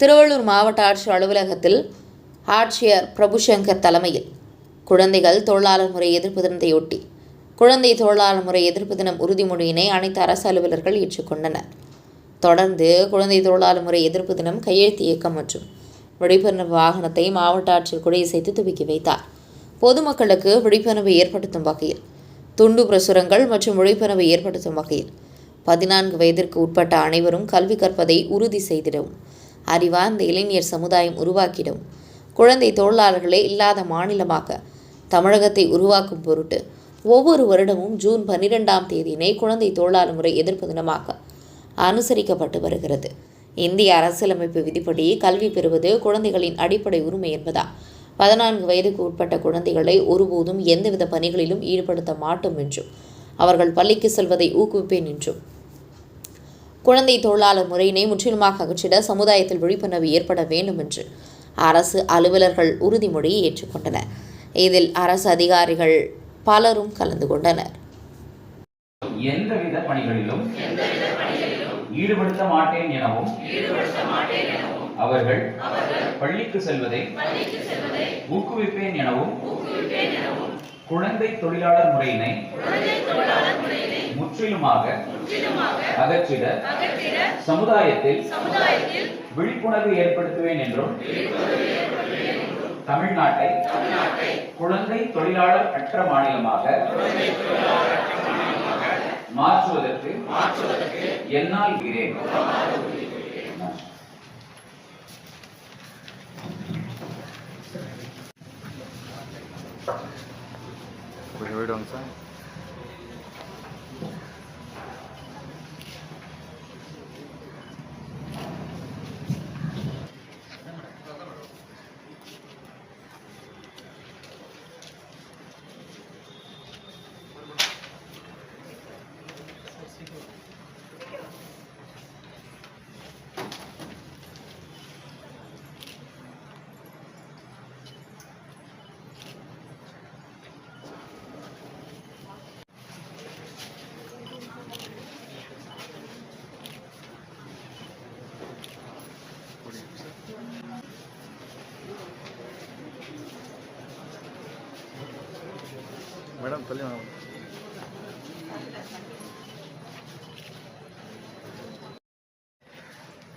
திருவள்ளூர் மாவட்ட ஆட்சியர் அலுவலகத்தில் ஆட்சியர் பிரபுசங்கர் தலைமையில் குழந்தைகள் தொழிலாளர் முறை எதிர்ப்பு தினத்தையொட்டி குழந்தை தொழிலாளர் முறை எதிர்ப்பு தினம் உறுதிமொழியினை அனைத்து அரசு அலுவலர்கள் ஏற்றுக்கொண்டனர். தொடர்ந்து குழந்தை தொழிலாளர் முறை எதிர்ப்பு தினம் கையெழுத்து இயக்கம் மற்றும் விழிப்புணர்வு வாகனத்தை மாவட்ட ஆட்சியர் கொடியசைத்து துவக்கி வைத்தார். பொதுமக்களுக்கு விழிப்புணர்வு ஏற்படுத்தும் வகையில் துண்டு பிரசுரங்கள் மற்றும் விழிப்புணர்வு ஏற்படுத்தும் வகையில் பதினான்கு வயதிற்கு உட்பட்ட அனைவரும் கல்வி கற்பதை உறுதி செய்திடவும் அறிவார்ந்த இளைஞர் சமுதாயம் உருவாக்கிடவும் குழந்தை தொழிலாளர்களே இல்லாத மாநிலமாக தமிழகத்தை உருவாக்கும் பொருட்டு ஒவ்வொரு வருடமும் ஜூன் பன்னிரெண்டாம் தேதியினை குழந்தை தொழிலாளர் முறை எதிர்ப்பு தினமாக அனுசரிக்கப்பட்டு வருகிறது. இந்திய அரசியலமைப்பு விதிப்படி கல்வி பெறுவது குழந்தைகளின் அடிப்படை உரிமை என்பதால் பதினான்கு வயதுக்கு உட்பட்ட குழந்தைகளை ஒருபோதும் எந்தவித பணிகளிலும் ஈடுபடுத்த மாட்டோம் என்றும் அவர்கள் பள்ளிக்கு செல்வதை ஊக்குவிப்பேன் என்றும். குழந்தை தொழிலாளர் முறையினை முற்றிலுமாக அகற்றிட சமுதாயத்தில் விழிப்புணர்வு ஏற்பட வேண்டும் என்று அரசு அலுவலர்கள் உறுதிமொழியை ஏற்றுக்கொண்டனர் இதில் அரசு அதிகாரிகள் பலரும் கலந்து கொண்டனர். எந்தவித பணிகளிலும் ஈடுபடுத்த மாட்டேன் எனவும் அவர்கள் பள்ளிக்கு செல்வதை ஊக்குவிப்பேன் எனவும் குழந்தை தொழிலாளர் முறையினை முற்றிலுமாக அகற்றிட சமுதாயத்தில் விழிப்புணர்வு ஏற்படுத்துவேன் என்றும் தமிழ்நாட்டை குழந்தை தொழிலாளர் அற்ற மாநிலமாக மாற்றுவதற்கு என்னால் இருக்கிறேன். போயிடுவாங்க சார் மேடம் சொல்லி வாங்க.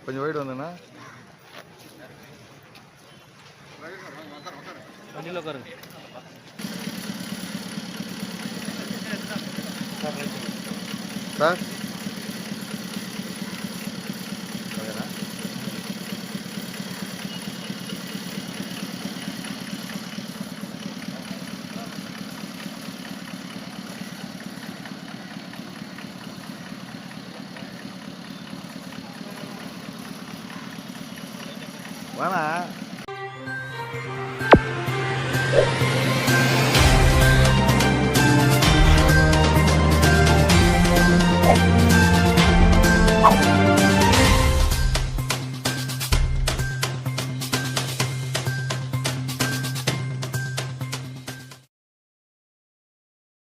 கொஞ்சம் போயிட்டு வந்தேண்ணா வண்டியில் உட்காருங்க. சார்? Má!